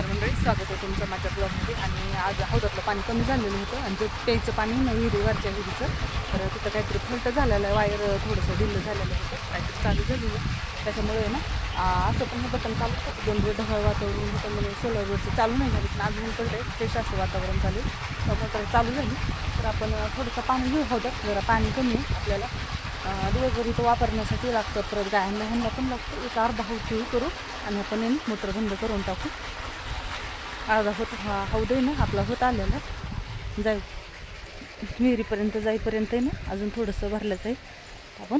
नमस्कार मंडळी स्वागत आहे तुमचं माझ्या ब्लॉगमध्ये आणि आज हौदातलं पाणी कमी झालेलं होतं आणि जे प्यायचं पाणी ना विहिरीवरच्या विहिरीचं तर तिथं काहीतरी फल्ट झालेलं आहे वायर थोडंसं ढिल्लं झालेलं होतं काहीतरी चालू झालेलं त्याच्यामुळे ना असं पण हे बटन चालू होतं. दोन दिवस ढगाळ वातावरण होतं म्हणजे सोलरवरचं चालू नाही झालं. पण अजून कडे फ्रेश असं वातावरण चालू आहे मोटर चालू झाली. तर आपण थोडंसं पाणी घेऊ हौदात जरा पाणी कमी आहे आपल्याला. दिवसभर इथं वापरण्यासाठी लागतं परत गायांना ह्यांना पण लागतं. एक अर्धा हौद करू आणि आपण हे मोटर बंद करून टाकू. अर्धा होत हा हौद आहे ना आपला होत आलेला. जाई विहिरीपर्यंत जाईपर्यंत आहे ना अजून थोडंसं भरलं जाईल आपण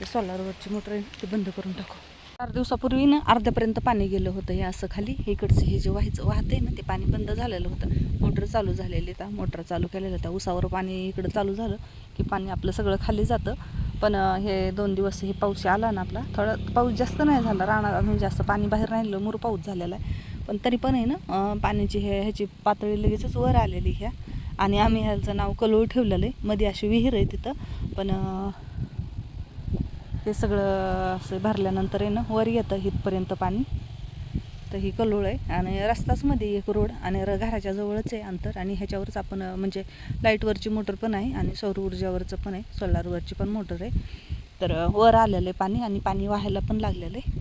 ते सोलारवरची मोटर आहे ती बंद करून टाकू. चार दिवसापूर्वी ना अर्ध्यापर्यंत पाणी गेलं होतं हे असं खाली. इकडचं हे जे व्हायचं वाहत आहे ना ते पाणी बंद झालेलं होतं. मोटर चालू झालेली त्या मोटर चालू केलेलं त्या उसावर पाणी इकडं चालू झालं की पाणी आपलं सगळं खाली जातं. पण हे दोन दिवस हे पाऊस आला ना आपला. थोडा पाऊस जास्त नाही झाला राहणार म्हणजे जास्त पाणी बाहेर राहिलं मुर पाऊस झालेला आहे. पण तरी पण आहे ना पाण्याची हे ह्याची पातळी लगेचच वर आलेली ह्या. आणि आम्ही ह्याचं नाव कलोळ ठेवलेलं आहे. मध्ये अशी विहीर आहे तिथं. पण हे ते सगळं असं भरल्यानंतर आहे ना वर येतं इथपर्यंत पाणी. तर ही कलोळ आहे. आणि रस्ताच मध्ये एक रोड आणि र घराच्या जवळच आहे अंतर. आणि ह्याच्यावरच आपण म्हणजे लाईटवरची मोटर पण आहे आणि सौर ऊर्जावरचं पण आहे. सोलारवरची पण मोटर आहे. तर वर आलेलं आहे पाणी आणि पाणी वाहायला पण लागलेलं आहे.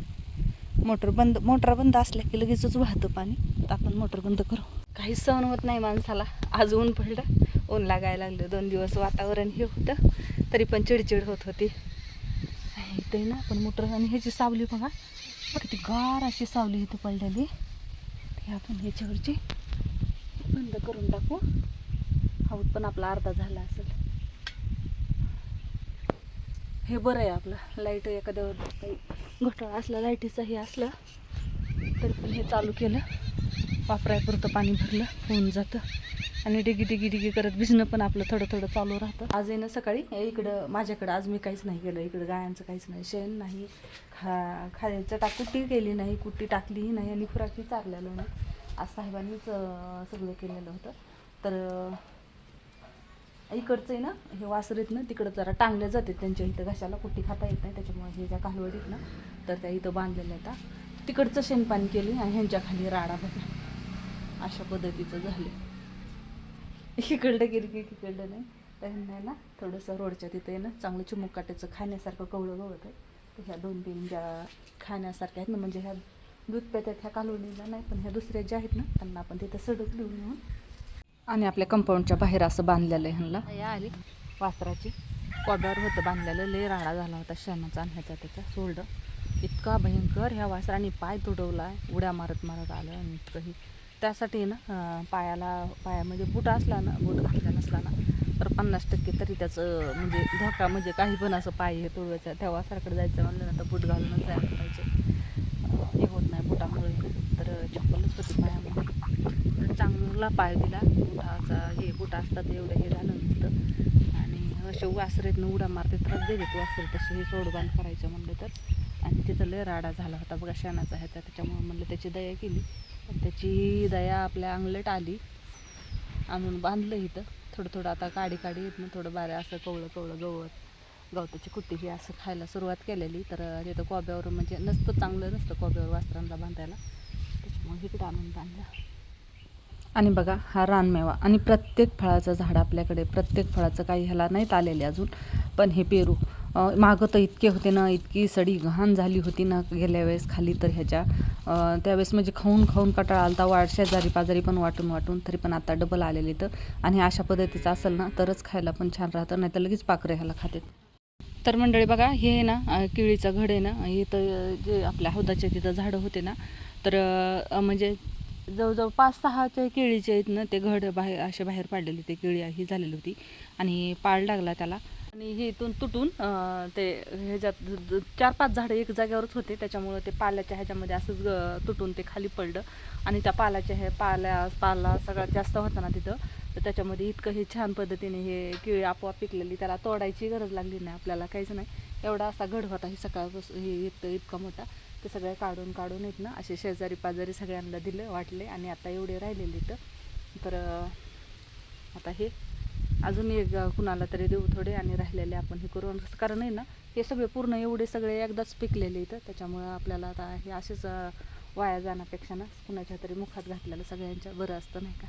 मोटर बंद मोटर बंद असल्या की लगेचच वाहतं पाणी. तर आपण मोटर बंद करू. काही सहन होत नाही माणसाला. आज ऊन पडलं. ऊन लागायला लागलं. दोन दिवस वातावरण हे होतं. तरी पण चिडचिड होत होती. इथे ना पण मोटर आणि ह्याची सावली बघा. किती गार अशी सावली इथे पडलेली. ते आपण ह्याच्यावरची बंद करून टाकू. हौद पण आपला अर्धा झाला असेल. हे बरं आहे आपलं. लाइट एखाद्या काही घोटाळा असला लाईटीचं हे असलं तरी पण हे चालू केलं. वापरायपुरतं पाणी भरलं होऊन जातं. आणि डिगी डिगी डिगी करत भिजणं पण आपलं थोडं थोडं चालू राहतं. आज येणं सकाळी. इकडं माझ्याकडं आज मी काहीच नाही केलं. इकडं गायांचं काहीच नाही. शेण नाही. खा खायचं टाक कुट्टी केली नाही. कुट्टी टाकलीही नाही. आणि खुराकी चारलेलं नाही. आज साहेबांनीच सगळं केलेलं होतं. तर इकडचं आहे ना हे वासरेत ना तिकडं जरा टांगल्या जाते त्यांच्या इथं. घशाला कुठे खाता येत नाही त्याच्यामुळे हे ज्या कालवडीत ना तर त्या इथं बांधलेल्या आहेत. तिकडचं शेणपान केली आणि ह्यांच्या खाली राडा बघा. अशा पद्धतीचं झालं इकडलं गेली की इकडलं नाही. तर ह्यांना आहे ना थोडंसं रोडच्या तिथे आहे ना चांगलं चिमुक काट्याचं खाण्यासारखं कवळं गवत आहे. तर ह्या दोन तीन ज्या खाण्यासारख्या आहेत ना म्हणजे ह्या दूध पेत्यात ह्या कालवणीला नाही पण ह्या दुसऱ्या ज्या आहेत ना त्यांना आपण तिथं सडक लिहून येऊन आणि आपल्या कंपाऊंडच्या बाहेर असं बांधलेलं आहे ह्यांना या आली. वासराची कोब्यावर होतं बांधलेलं. लय राडा झाला होता शेणाचा आणि ह्याचा त्याचा सोल्ड इतका भयंकर ह्या वासराने पाय तुडवला उड्या मारत मारत आलं आणि इतकंही. त्यासाठी ना पायाला पायामध्ये बूट असला ना बूट घातला नसला ना तर पन्नास टक्के तरी त्याचं म्हणजे धोका म्हणजे काही पण असं पाय हे तुडवायचं त्या वासराकडे जायचं म्हणलं ना तर बूट घालूनच जायला पाहिजे. हे होत नाही बुटामुळे. तर चप्पलच होती पायामध्ये. चांगला पाय दिला. बुटाचा हे बुट असतात एवढं हे झालं नसतं. आणि असे वासरेतनं उड्या मारते त्रास देते वासरे तसे हे सोडबांध करायचं म्हणलं तर. आणि तिथं लय राडा झाला होता बघा शेणाचा ह्याचा त्याच्यामुळे म्हणलं त्याची दया केली. पण त्याची दया आपल्या अंगलट आली. आणून बांधलं इथं. थोडं थोडं आता काडी काडी येत ना थोडं बाऱ्या असं कवळं कवळं गवत गवताची कुट्टी ही असं खायला सुरुवात केलेली. तर तिथं कोब्यावर म्हणजे नसतं चांगलं नसतं कोब्यावर वासरांना बांधायला. त्याच्यामुळे इकडं आणून बांधलं. आणि बघा हा रानमेवा आणि प्रत्येक फळाचं झाड आपल्याकडे प्रत्येक फळाचं काही ह्याला नाहीत आलेले अजून. पण हे पेरू मागं तर इतके होते ना इतकी सडी घाण झाली होती ना गेल्या वेळेस खाली तर ह्याच्या. त्यावेळेस म्हणजे खाऊन खाऊन कटाळा आलता वाढ शेजारी पाजारी पण वाटून वाटून तरी पण आता डबल आलेले तर. आणि अशा पद्धतीचं असेल ना तरच खायला पण छान राहतं नाही तर लगेच पाखरे ह्याला खाते तर मंडळी बघा हे आहे ना केळीचं घड आहे ना हे तर जे आपल्या हौदाच्या तिथं झाडं होते ना तर म्हणजे जवळजवळ पाच सहाचे केळीचे आहेत ना ते घड बाहेर असे बाहेर पाडलेले ते केळी ही झालेली होती. आणि पाळ लागला त्याला. आणि हे इथून तुटून ते ह्याच्यात चार पाच झाडं एक जागेवरच होते. त्याच्यामुळं ते पाल्याच्या ह्याच्यामध्ये असंच ग- तुटून ते खाली पडलं. आणि त्या पाल्याच्या हे पाल्या पाला सगळ्यात जास्त होता ना तिथं. तर त्याच्यामध्ये इतकं हे छान पद्धतीने हे केळी आपोआप पिकलेली. त्याला तोडायची गरज लागली नाही आपल्याला काहीच नाही. एवढा असा घड होता ही सकाळपासून हे इतकं इतका मोठा. ते सगळे काढून काढून येत ना असे शेजारी पाजारी सगळ्यांना दिले वाटले आणि आता एवढे राहिलेले तर तर आता हे अजून एक कुणाला तरी देऊ थोडे आणि राहिलेले आपण हे करू. कारण आहे ना हे सगळे पूर्ण एवढे सगळे एकदाच पिकलेले इथं त्याच्यामुळं आपल्याला आता हे असेच वाया जाण्यापेक्षा ना कुणाच्या तरी मुखात घातलेलं सगळ्यांच्या बरं असतं नाही का?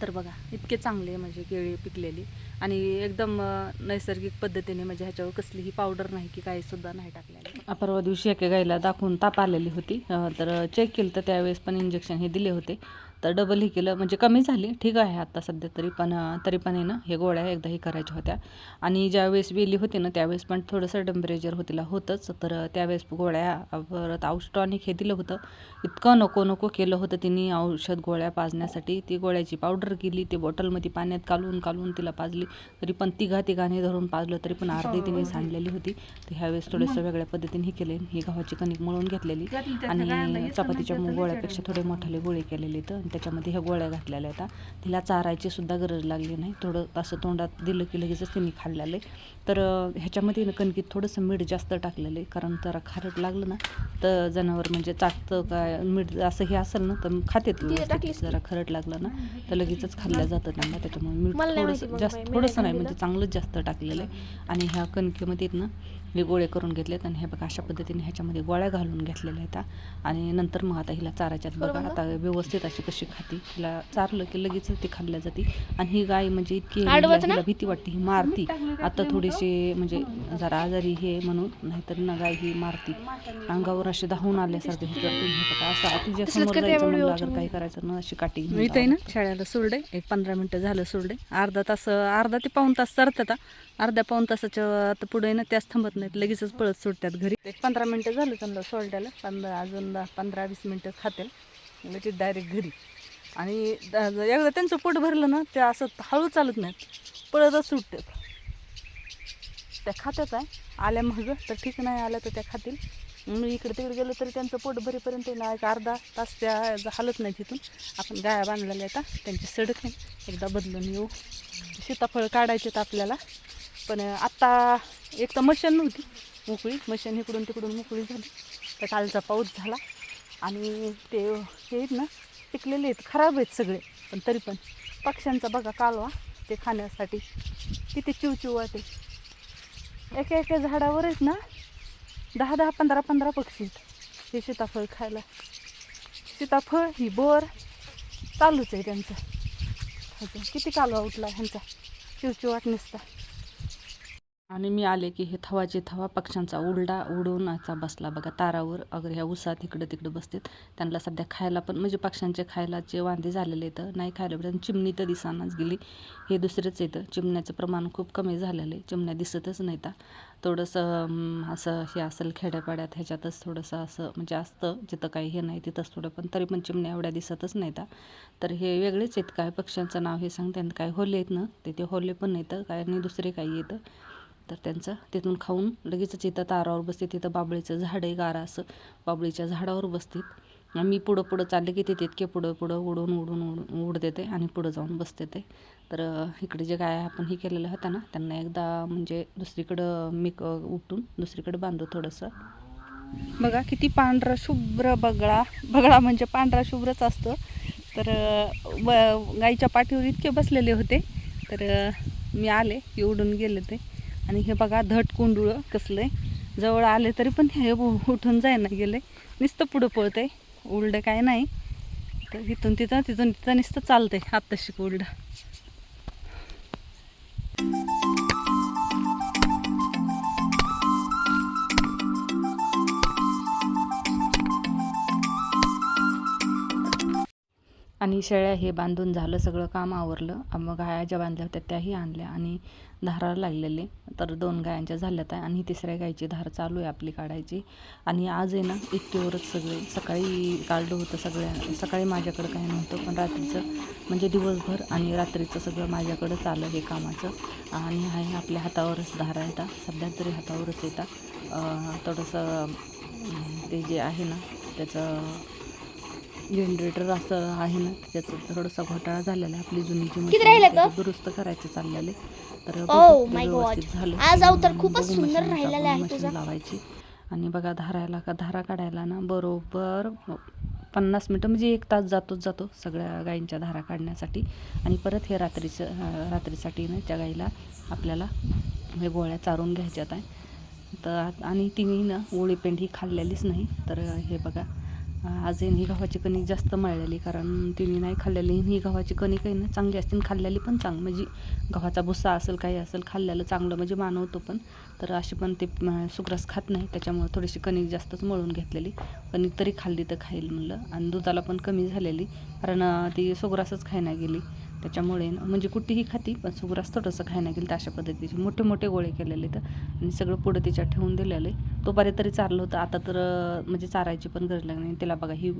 तर बघा इतके चांगले म्हणजे केळी पिकलेली. आणि एकदम नैसर्गिक पद्धतीने म्हणजे ह्याच्यावर कसलीही पावडर नाही की काही सुद्धा नाही टाकलेली. परवा दिवशी एका गाईला दाखवून ताप आलेली होती. तर चेक केलं तर त्यावेळेस पण इंजेक्शन हे दिले होते. तर डबल हे केलं. म्हणजे कमी झाली. ठीक आहे आता सध्या तरी पण तरी पण आहे ना हे गोळ्या एकदा हे करायच्या होत्या. आणि ज्यावेळेस वेली होती ना त्यावेळेस पण थोडंसं टेम्परेचर होतीला होतंच. तर त्यावेळेस गोळ्या परत औषटॉनिक हे दिलं होतं. इतकं नको नको केलं होतं तिने औषध गोळ्या पाजण्यासाठी. ती गोळ्याची पावडर केली. ते बॉटलमध्ये पाण्यात कालवून कालवून तिला पाजली. तरी पण तिघा तिघाने धरून पाजलं तरी पण अर्धी तिने सांडलेली होती. तर ह्यावेळेस थोडंसं वेगळ्या पद्धतीने हे केले. ही गव्हाची कणिक मळून घेतलेली. आणि चपातीच्या गोळ्यापेक्षा थोडे मोठाले गोळे केलेले तर त्याच्यामध्ये ह्या गोळ्या घातलेल्या होत्या. तिला चारायची सुद्धा गरज लागली नाही. थोडं असं तोंडात दिलं की लगेचच तिने खाल्लेलं. आहे तर ह्याच्यामध्ये ना कणकीत थोडंसं मीठ जास्त टाकलेलं आहे. कारण जरा खारट लागलं ना तर जनावर म्हणजे चाटतं काय मीठ असं हे असेल ना तर खातेत जरा खरट लागलं ना तर लगेचच खाल्ल्या जातं त्यांना त्याच्यामुळे मीठ थोडंसं जास्त मी थोडंसं नाही म्हणजे चांगलंच जास्त टाकलेलं आहे. आणि ह्या कणकेमध्ये ना हे गोळे करून घेतलेत आणि हे बघा अशा पद्धतीने ह्याच्यामध्ये गोळ्या घालून घेतलेल्या आहेत आणि नंतर मग आता हिला चारायच्यात बघा आता व्यवस्थित अशी कशी खाती. हिला चारलं की लगेच ती खाल्ल्या जाते. आणि ही गाय म्हणजे इतकी? हिला भीती वाटते ही मारती. आता थोडीशी म्हणजे जरा आजारी हे म्हणून नाहीतर ना गाय ही मारती. अंगावर असे धावून आल्यासारखं हे करते. असं तिच्या समोर करते जायचं एवढी म्हणलं होती अगर काही करायचं ना अशी काठी घेऊन इथे ना शाळेला सोडले एक पंधरा मिनटं झालं सोडले अर्धा तास अर्धा ते पाऊन तास सरतात अर्ध्या पाऊन तासाच्या आता पुढे ना त्याच थांबत नाहीत. लगेचच पळत सुटतात घरी. एक पंधरा मिनटं झालं त्यांना सोडल्याला पंधरा अजून पंधरा वीस मिनटं खातील. लगेच डायरेक्ट घरी. आणि एकदा त्यांचं पोट भरलं ना ते असं हळू चालत नाहीत. पळतच सुटतात. त्या खात्यात आहे. आल्या मग तर ठीक नाही आल्या तर त्या खातील. मग इकडे तिकडे गेलो तरी त्यांचं पोट भरेपर्यंत ना एक अर्धा तास त्या हालत हलत नाही तिथून. आपण गाया बांधलेल्या आता त्यांची सडक नाही. एकदा बदलून येऊ. सीताफळ काढायचे तर आपल्याला. पण आत्ता एक तर मशीन नव्हती मोकळी. मशीन इकडून तिकडून मोकळी झाली. तर कालचा पाऊस झाला. आणि ते हे आहेत ना पिकलेले आहेत. खराब आहेत सगळे. पण तरी पण पक्ष्यांचा बघा कालवा ते खाण्यासाठी. किती चिवचिव वाटे एका एका झाडावर आहेत ना दहा दहा पंधरा पंधरा पक्षी आहेत. हे सीताफळ खायला. सीताफळ ही बोर चालूच आहे त्यांचं. खायचं. किती कालवा उठला ह्यांचा. चिवचिवाट नसता. आणि मी आले की हे थवाचे थवा पक्ष्यांचा उलडा उडून असा बसला बघा तारावर. अगर ह्या उसात इकडं तिकडं बसतात. त्यांना सध्या खायला पण म्हणजे पक्ष्यांचे खायला जे वांदे झालेले आहेत नाही खायला पण चिमणी तर दिसानाच गेली. हे दुसरंच येतं चिमण्याचं प्रमाण खूप कमी झालेलं आहे. चिमण्या दिसतच नाहीत. थोडंसं असं हे असेल खेड्यापाड्यात ह्याच्यातच थोडंसं असं म्हणजे असतं. जिथं काही हे नाही तिथंच थोडं पण. तरी पण चिमण्या एवढ्या दिसतच नाहीत. तर हे वेगळेच आहेत. काय पक्ष्यांचं नाव हे सांगते. आणि काय होले आहेत ना ते ते होले पण येतं काय आणि दुसरे काही येतं तर त्यांचं तिथून खाऊन लगेचच इथं तारावर बसते तिथं बाबळीचं झाड आहे गारा असं बाबळीच्या झाडावर बसतात मी पुढं पुढं चालले की ते तितके पुढं पुढं उडून उडून उडून उड देते आणि पुढं जाऊन बसते ते. तर इकडे जे गाय आपण हे केलेलं होतं ना त्यांना एकदा म्हणजे दुसरीकडं मेक उठून दुसरीकडे बांधू थोडंसं. बघा किती पांढरा शुभ्र बगळा बगळा म्हणजे पांढरा शुभ्रच असतो. तर ब गाईच्या पाठीवर इतके बसलेले होते. तर मी आले की उडून गेले ते. आणि हे बघा धट कोंडुळं कसलं आहे जवळ आले तरी पण हे उठून जायना गेले. नुसतं पुढं पळतंय. उलडं काय नाही. तर इथून तिथं तिथून तिथं नुसतं चालतंय. आत्ता शिक उलडं आणि शेळ्या हे बांधून झालं सगळं काम आवरलं. मग गाया ज्या बांधल्या होत्या त्याही आणल्या आणि धारा लागलेले तर दोन गायांच्या झाल्यात आहे आणि तिसऱ्या गायची धार चालू आहे आपली काढायची. आणि आज आहे ना एकटीवरच सगळे सकाळी काढलं होतं सगळ्या सकाळी माझ्याकडं काही नव्हतं पण रात्रीचं म्हणजे दिवसभर आणि रात्रीचं सगळं माझ्याकडंच आलं हे कामाचं. आणि आहे आपल्या हातावरच धारा येतात सध्या तरी हातावरच येतात थोडंसं ते जे आहे ना त्याचं जनरेटर असं आहे ना त्याचं थोडासा घोटाळा झालेला आहे. आपली जुनी जी दुरुस्त करायचं चाललेलं तर Oh. व्यवस्थित झालं. आज अवतार खूपच सुंदर राहिलेला आहे तुझा. लावायची. आणि बघा धारायला का धारा काढायला ना बरोबर पन्नास मिनटं म्हणजे एक तास जातोच जातो सगळ्या गायींच्या धारा काढण्यासाठी. आणि परत हे रात्रीचं रात्रीसाठी ना त्या गाईला आपल्याला हे गोळ्या चारून घ्यायच्यात आहे. तर आणि तिने ना ओळी पेंड ही खाल्लेलीच नाही. तर हे बघा आज ही गव्हाची कणिक जास्त मळलेली कारण तिने नाही खाल्लेली. ही गव्हाची कणिक आहे ना चांगली असते आणि खाल्लेली पण चांगली. म्हणजे गव्हाचा भुस्सा असेल काही असेल खाल्लेलं चांगलं म्हणजे मानवतो पण. तर अशी पण ते सुग्रास खात नाही. त्याच्यामुळे थोडीशी कणिक जास्तच मळून घेतलेली. कणिक तरी खाल्ली तर खाईल म्हणलं. आणि दुधाला पण कमी झालेली. कारण ती सुग्रासच खायला गेली. त्याच्यामुळे ना म्हणजे कुठेही खाती पण सुग्रास थोडंसं खायला गेलं तर अशा पद्धतीचे. मोठे मोठे गोळे केलेले तर आणि सगळं पुढं तिच्यात ठेवून दिलेलं. आहे तो बरे तरी चारलं होतं. आता तर म्हणजे चारायची पण गरज लागली नाही. तिला बघा ही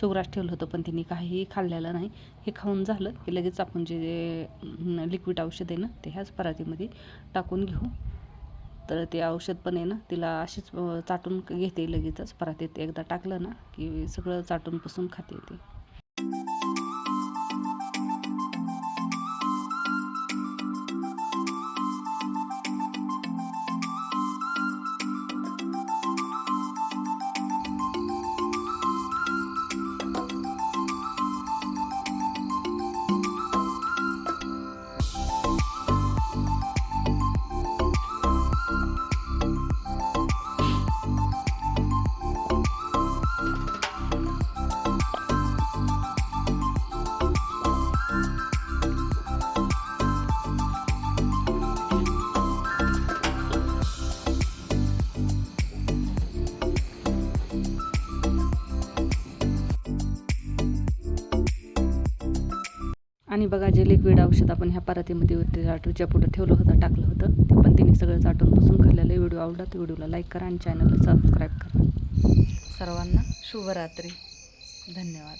सुग्रास ठेवलं होतं पण तिने काहीही खाल्लेलं नाही. हे खाऊन झालं की लगेच आपण जे लिक्विड औषध आहे ना ते ह्याच परातीमध्ये टाकून घेऊ. तर ते औषध पण आहे ना तिला अशीच चाटून घेते लगेचच. परातीत एकदा टाकलं ना की सगळं चाटून पुसून खाते ते. आणि बघा जे लिक्विड औषध आपण ह्या परातीमध्ये तिच्या पुढं ठेवलं होतं टाकलं होतं ते पण तिने सगळं चाटून बसून खाल्लेलं व्हिडिओ आवडला तर व्हिडिओला लाईक करा आणि चॅनलला सबस्क्राईब करा. सर्वांना शुभरात्री. धन्यवाद.